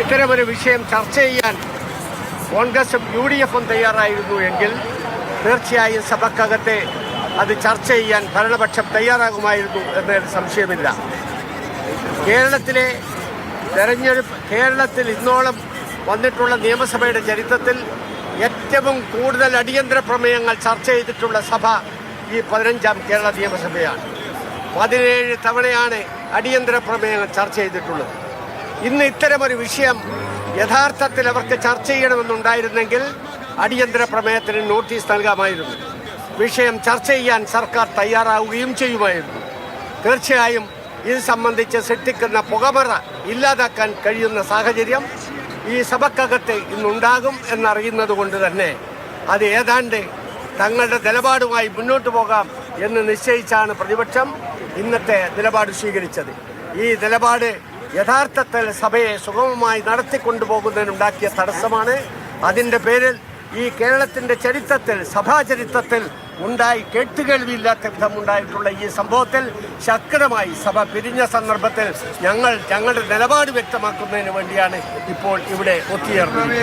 ഇത്തരമൊരു വിഷയം ചർച്ച ചെയ്യാൻ കോൺഗ്രസും യു ഡി എഫും തയ്യാറായിരുന്നു എങ്കിൽ തീർച്ചയായും സഭക്കകത്തെ അത് ചർച്ച ചെയ്യാൻ ഭരണപക്ഷം തയ്യാറാകുമായിരുന്നു എന്നതിൽ സംശയമില്ല. കേരളത്തിലെ തെരഞ്ഞെടുപ്പ് കേരളത്തിൽ ഇന്നോളം വന്നിട്ടുള്ള നിയമസഭയുടെ ചരിത്രത്തിൽ ഏറ്റവും കൂടുതൽ അടിയന്തര പ്രമേയങ്ങൾ ചർച്ച ചെയ്തിട്ടുള്ള സഭ ഈ പതിനഞ്ചാം കേരള നിയമസഭയാണ്. പതിനേഴ് തവണയാണ് അടിയന്തര പ്രമേയങ്ങൾ ചർച്ച ചെയ്തിട്ടുള്ളത്. ഇന്ന് ഇത്തരമൊരു വിഷയം യഥാർത്ഥത്തിൽ അവർക്ക് ചർച്ച ചെയ്യണമെന്നുണ്ടായിരുന്നെങ്കിൽ അടിയന്തര പ്രമേയത്തിന് നോട്ടീസ് നൽകാമായിരുന്നു. വിഷയം ചർച്ച ചെയ്യാൻ സർക്കാർ തയ്യാറാവുകയും ചെയ്യുമായിരുന്നു. തീർച്ചയായും ഇത് സംബന്ധിച്ച് സൃഷ്ടിക്കുന്ന പുകമറ ഇല്ലാതാക്കാൻ കഴിയുന്ന സാഹചര്യം ഈ സഭക്കകത്ത് ഇന്നുണ്ടാകും എന്നറിയുന്നത് കൊണ്ട് തന്നെ അത് ഏതാണ്ട് തങ്ങളുടെ നിലപാടുമായി മുന്നോട്ട് പോകാം എന്ന് നിശ്ചയിച്ചാണ് പ്രതിപക്ഷം ഇന്നത്തെ നിലപാട് സ്വീകരിച്ചത്. ഈ നിലപാട് യഥാർത്ഥത്തിൽ സഭയെ സുഗമമായി നടത്തിക്കൊണ്ടുപോകുന്നതിനുണ്ടാക്കിയ തടസ്സമാണ്. അതിന്റെ പേരിൽ ഈ കേരളത്തിന്റെ ചരിത്രത്തിൽ സഭാ ചരിത്രത്തിൽ ഉണ്ടായി കേട്ടുകേൾവിയില്ലാത്ത വിധം ഉണ്ടായിട്ടുള്ള ഈ സംഭവത്തിൽ ശക്തമായി സഭ പിരിഞ്ഞ സന്ദർഭത്തിൽ ഞങ്ങൾ ഞങ്ങളുടെ നിലപാട് വ്യക്തമാക്കുന്നതിന് വേണ്ടിയാണ് ഇപ്പോൾ ഇവിടെ ഒത്തുചേർന്നത്